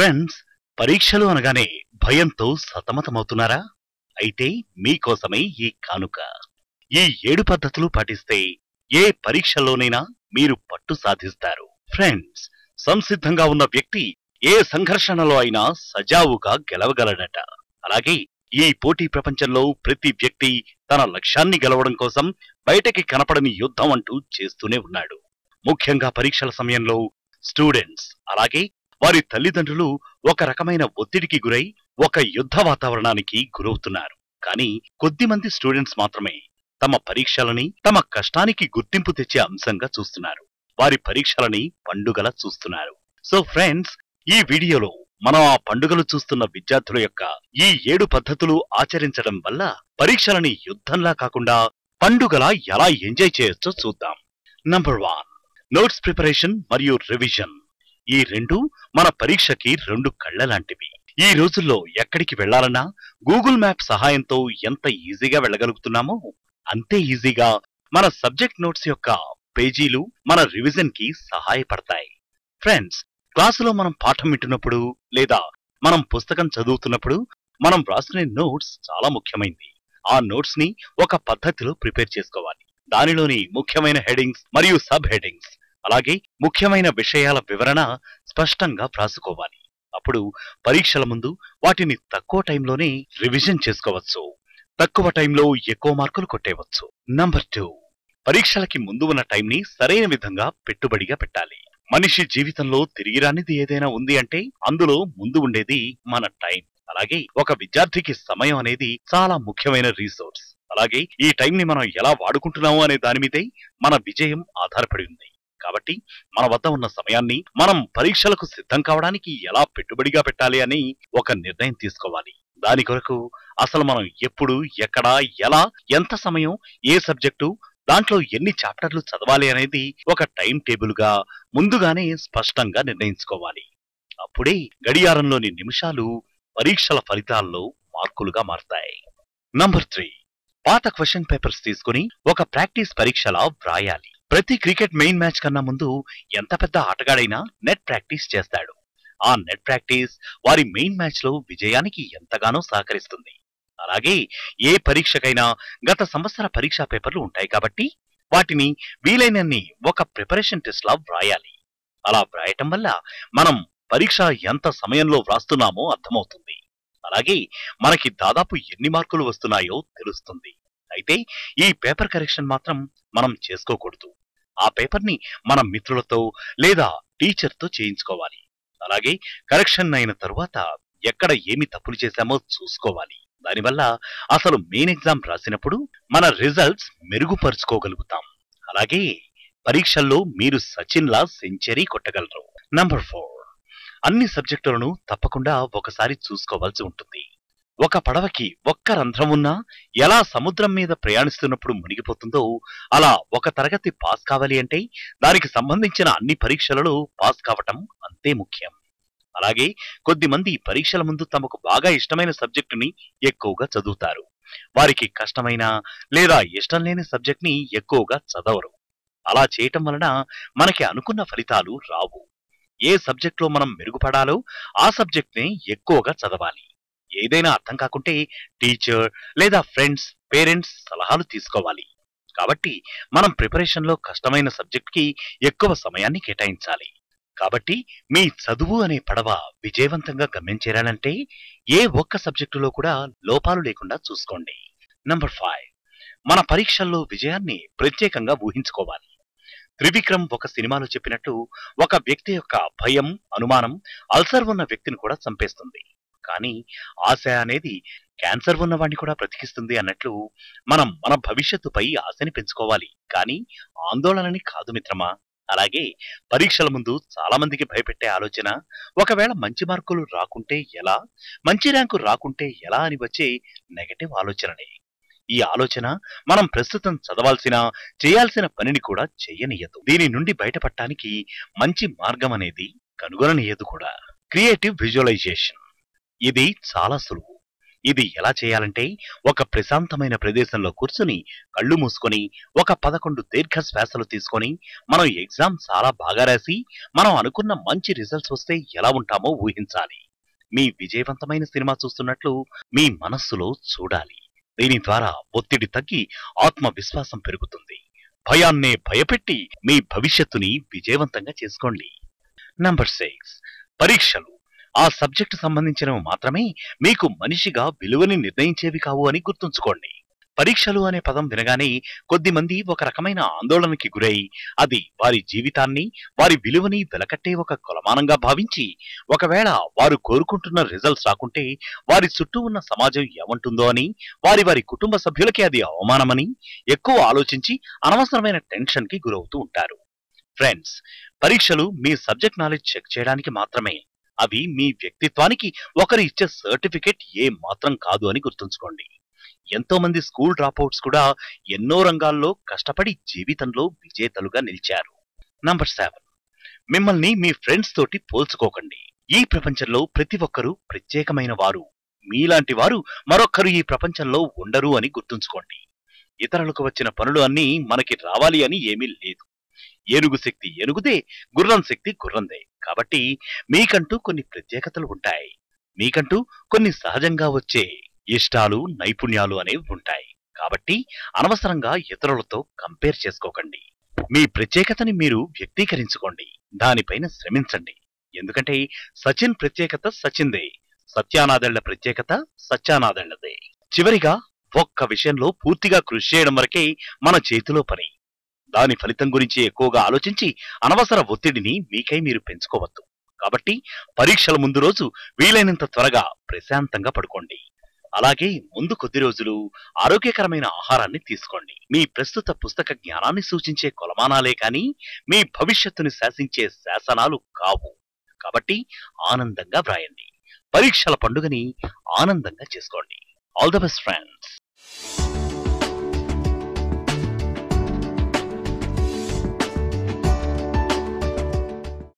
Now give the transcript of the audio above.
Friends పరీక్షలు అనగానే భయంతో సతమతమవుతున్నారా? అయితే మీకోసమే ఈ కానుక. ఈ ఏడు పద్ధతులు పాటిస్తే ఏ పరీక్షలోనైనా మీరు పట్టు సాధిస్తారు. ఫ్రెండ్స్ సంసిద్ధంగా ఉన్న వ్యక్తి ఏ సంఘర్షణలో అయినా సజావుగా గెలవగలడట. అలాగే ఈ పోటీ ప్రపంచంలో ప్రతి వ్యక్తి తన లక్ష్యాన్ని గెలవడం కోసం బయటకి కనపడని యుద్ధం అంటూ చేస్తూనే ఉన్నాడు. ముఖ్యంగా పరీక్షల సమయంలో స్టూడెంట్స్ అలాగే వారి తల్లిదండ్రులు ఒక రకమైన ఒత్తిడికి గురై ఒక యుద్ధ వాతావరణానికి గురవుతున్నారు. కానీ కొద్ది మంది స్టూడెంట్స్ మాత్రమే తమ పరీక్షలని తమ కష్టానికి గుర్తింపు తెచ్చే అంశంగా చూస్తున్నారు. వారి పరీక్షలని పండుగల చూస్తున్నారు. సో ఫ్రెండ్స్ ఈ వీడియోలో మనం ఆ పండుగలు చూస్తున్న విద్యార్థుల యొక్క ఈ ఏడు పద్ధతులు ఆచరించడం వల్ల పరీక్షలని యుద్ధంలా కాకుండా పండుగలా ఎలా ఎంజాయ్ చేయొచ్చో చూద్దాం. నంబర్ వన్ నోట్స్ ప్రిపరేషన్ మరియు రివిజన్. ఈ రెండు మన పరీక్షకి రెండు కళ్ళ లాంటివి ఈ రోజుల్లో ఎక్కడికి వెళ్ళాలన్నా గూగుల్ మ్యాప్ సహాయంతో ఎంత ఈజీగా వెళ్ళగలుగుతున్నామో అంతే ఈజీగా మన సబ్జెక్ట్ నోట్స్ యొక్క పేజీలు మన రివిజన్కి సహాయపడతాయి. ఫ్రెండ్స్ క్లాసులో మనం పాఠం వింటున్నప్పుడు లేదా మనం పుస్తకం చదువుతున్నప్పుడు మనం వ్రాసిన నోట్స్ చాలా ముఖ్యమైనది ఆ నోట్స్ని ఒక పద్ధతిలో ప్రిపేర్ చేసుకోవాలి. దానిలోని ముఖ్యమైన హెడింగ్స్ మరియు సబ్ హెడింగ్స్ అలాగే ముఖ్యమైన విషయాల వివరణ స్పష్టంగా వ్రాసుకోవాలి. అప్పుడు పరీక్షల ముందు వాటిని తక్కువ టైంలోనే రివిజన్ చేసుకోవచ్చు. తక్కువ టైంలో ఎక్కువ మార్కులు కొట్టేవచ్చు. నంబర్ టూ పరీక్షలకి ముందు ఉన్న టైంని సరైన విధంగా పెట్టుబడిగా పెట్టాలి. మనిషి జీవితంలో తిరిగిరానిది ఏదైనా ఉంది అంటే అందులో ముందు ఉండేది మన టైం. అలాగే ఒక విద్యార్థికి సమయం అనేది చాలా ముఖ్యమైన రీసోర్స్ అలాగే ఈ టైం ని మనం ఎలా వాడుకుంటున్నాము అనే దాని మీదే మన విజయం ఆధారపడి ఉంది. కాబట్టి మన వద్ద ఉన్న సమయాన్ని మనం పరీక్షలకు సిద్ధం కావడానికి ఎలా పెట్టుబడిగా పెట్టాలి అని ఒక నిర్ణయం తీసుకోవాలి. దాని కొరకు అసలు మనం ఎప్పుడు ఎక్కడ ఎలా ఎంత సమయం ఏ సబ్జెక్టు దాంట్లో ఎన్ని చాప్టర్లు చదవాలి అనేది ఒక టైం టేబుల్గా ముందుగానే స్పష్టంగా నిర్ణయించుకోవాలి. అప్పుడే గడియారంలోని నిమిషాలు పరీక్షల ఫలితాల్లో మార్కులుగా మారతాయి. Number three. పాత క్వశ్చన్ పేపర్స్ తీసుకుని ఒక ప్రాక్టీస్ పరీక్షలా వ్రాయాలి. ప్రతి క్రికెట్ మెయిన్ మ్యాచ్ కన్నా ముందు ఎంత పెద్ద ఆటగాడైనా నెట్ ప్రాక్టీస్ చేస్తాడు. ఆ నెట్ ప్రాక్టీస్ వారి మెయిన్ మ్యాచ్లో విజయానికి ఎంతగానో సహకరిస్తుంది. అలాగే ఏ పరీక్షకైనా గత సంవత్సర పరీక్షా పేపర్లు ఉంటాయి కాబట్టి వాటిని వీలైనన్ని ఒక ప్రిపరేషన్ టెస్ట్ లా వ్రాయాలి. అలా వ్రాయటం వల్ల మనం పరీక్ష ఎంత సమయంలో వ్రాస్తున్నామో అర్థమవుతుంది. అలాగే మనకి దాదాపు ఎన్ని మార్కులు వస్తున్నాయో తెలుస్తుంది. అయితే ఈ పేపర్ కరెక్షన్ మాత్రం మనం చేసుకోకూడదు. ఆ పేపర్ని మన మిత్రులతో లేదా టీచర్తో చేయించుకోవాలి. అలాగే కరెక్షన్ అయిన తరువాత ఎక్కడ ఏమి తప్పులు చేశామో చూసుకోవాలి. దానివల్ల అసలు మెయిన్ ఎగ్జామ్ రాసినప్పుడు మన రిజల్ట్స్ మెరుగుపరుచుకోగలుగుతాం. అలాగే పరీక్షల్లో మీరు సచిన్ లా సెంచరీ కొట్టగలరు. Number four. అన్ని సబ్జెక్టులను తప్పకుండా ఒకసారి చూసుకోవాల్సి ఉంటుంది. ఒక పడవకి ఒక్క రంధ్రం ఉన్నా ఎలా సముద్రం మీద ప్రయాణిస్తున్నప్పుడు మునిగిపోతుందో అలా ఒక తరగతి పాస్ కావాలి అంటే దానికి సంబంధించిన అన్ని పరీక్షలలో పాస్ కావటం అంతే ముఖ్యం. అలాగే కొద్దిమంది పరీక్షల ముందు తమకు బాగా ఇష్టమైన సబ్జెక్టుని ఎక్కువగా చదువుతారు. వారికి కష్టమైన లేదా ఇష్టం లేని సబ్జెక్ట్ని ఎక్కువగా చదవరు. అలా చేయటం వలన మనకి అనుకున్న ఫలితాలు రావు. ఏ సబ్జెక్ట్లో మనం మెరుగుపడాలో ఆ సబ్జెక్ట్ని ఎక్కువగా చదవాలి. ఏదైనా అర్థం కాకుంటే టీచర్ లేదా ఫ్రెండ్స్ పేరెంట్స్ సలహాలు తీసుకోవాలి. కాబట్టి మనం ప్రిపరేషన్లో కష్టమైన సబ్జెక్ట్కి ఎక్కువ సమయాన్ని కేటాయించాలి. కాబట్టి మీ చదువు అనే పడవ విజయవంతంగా గమ్యం చేరాలంటే ఏ ఒక్క సబ్జెక్టులో కూడా లోపాలు లేకుండా చూసుకోండి. Number five. మన పరీక్షల్లో విజయాన్ని ప్రత్యేకంగా ఊహించుకోవాలి. త్రివిక్రమ్ ఒక సినిమాలో చెప్పినట్టు ఒక వ్యక్తి యొక్క భయం అనుమానం అల్సర్ ఉన్న వ్యక్తిని కూడా చంపేస్తుంది. కానీ ఆశ అనేది క్యాన్సర్ ఉన్నవాడిని కూడా బ్రతికిస్తుంది అన్నట్లు మనం మన భవిష్యత్తుపై ఆశని పెంచుకోవాలి. కానీ ఆందోళనని కాదు మిత్రమా? అలాగే పరీక్షల ముందు చాలా మందికి భయపెట్టే ఆలోచన ఒకవేళ మంచి మార్కులు రాకుంటే ఎలా? మంచి ర్యాంకు రాకుంటే ఎలా అని వచ్చే నెగటివ్ ఆలోచననే. ఈ ఆలోచన మనం ప్రస్తుతం చదవాల్సిన చేయాల్సిన పనిని కూడా చేయనీయదు. దీని నుండి బయటపడటానికి మంచి మార్గం అనేది కనుగొననీయదు కూడా. Creative visualisation. ఇది చాలా సులువు. ఇది ఎలా చేయాలంటే ఒక ప్రశాంతమైన ప్రదేశంలో కూర్చుని కళ్ళు మూసుకొని ఒక పదకొండు దీర్ఘ శ్వాసలు తీసుకొని మనం ఎగ్జామ్ చాలా బాగా రాసి మనం అనుకున్న మంచి రిజల్ట్స్ వస్తే ఎలా ఉంటామో ఊహించాలి. మీ విజయవంతమైన సినిమా చూస్తున్నట్లు మీ మనస్సులో చూడాలి. దీని ద్వారా ఒత్తిడి తగ్గి ఆత్మవిశ్వాసం పెరుగుతుంది. భయాన్నే భయపెట్టి మీ భవిష్యత్తుని విజయవంతంగా చేసుకోండి. Number six. పరీక్షలు. ఆ సబ్జెక్టు సంబంధించినవి మాత్రమే మీకు మనిషిగా విలువని నిర్ణయించేవి కావు అని గుర్తుంచుకోండి. పరీక్షలు అనే పదం వినగానే కొద్ది మంది ఒక రకమైన ఆందోళనకి గురై అది వారి జీవితాన్ని వారి విలువని వెలకట్టే ఒక కొలమానంగా భావించి ఒకవేళ వారు కోరుకుంటున్న రిజల్ట్స్ రాకుంటే వారి చుట్టూ ఉన్న సమాజం ఏమంటుందో అని వారి వారి కుటుంబ సభ్యులకి అది అవమానమని ఎక్కువ ఆలోచించి అనవసరమైన టెన్షన్కి గురవుతూ ఉంటారు. ఫ్రెండ్స్ పరీక్షలు మీ సబ్జెక్ట్ నాలెడ్జ్ చెక్ చేయడానికి మాత్రమే. అవి మీ వ్యక్తిత్వానికి ఒకరు ఇచ్చే సర్టిఫికెట్ ఏ మాత్రం కాదు అని గుర్తుంచుకోండి. ఎంతో మంది స్కూల్ డ్రాప్అవుట్స్ కూడా ఎన్నో రంగాల్లో కష్టపడి జీవితంలో విజేతలుగా నిలిచారు. Number seven. మిమ్మల్ని మీ ఫ్రెండ్స్ తోటి పోల్చుకోకండి. ఈ ప్రపంచంలో ప్రతి ఒక్కరూ ప్రత్యేకమైన వారు. మీలాంటి వారు మరొక్కరు ఈ ప్రపంచంలో ఉండరు అని గుర్తుంచుకోండి. ఇతరులకు వచ్చిన పనులు అన్నీ మనకి రావాలి అని ఏమీ లేదు. ఏనుగు శక్తి ఏనుగుదే గుర్రం శక్తి గుర్రందే. కాబట్టి మీకంటూ కొన్ని ప్రత్యేకతలు ఉంటాయి. మీకంటూ కొన్ని సహజంగా వచ్చే ఇష్టాలు నైపుణ్యాలు అనేవి ఉంటాయి. కాబట్టి అనవసరంగా ఇతరులతో కంపేర్ చేసుకోకండి. మీ ప్రత్యేకతని మీరు వ్యక్తీకరించుకోండి. దానిపైన శ్రమించండి. ఎందుకంటే సచిన్ ప్రత్యేకత సచిన్దే సత్యానాదళ్ళ ప్రత్యేకత సత్యానాదళ్ళదే. చివరిగా ఒక్క విషయంలో పూర్తిగా కృషి చేయడం వరకే మన చేతిలో పని. దాని ఫలితం గురించి ఎక్కువగా ఆలోచించి అనవసర ఒత్తిడిని మీకై మీరు పెంచుకోవద్దు. కాబట్టి పరీక్షల ముందు రోజు వీలైనంత త్వరగా ప్రశాంతంగా పడుకోండి. అలాగే ముందు కొద్ది రోజులు ఆరోగ్యకరమైన ఆహారాన్ని తీసుకోండి. మీ ప్రస్తుత పుస్తక జ్ఞానాన్ని సూచించే కొలమానాలే కానీ మీ భవిష్యత్తుని శాసించే శాసనాలు కావు. కాబట్టి ఆనందంగా వ్రాయండి. పరీక్షల పండుగని ఆనందంగా చేసుకోండి. All the best friends.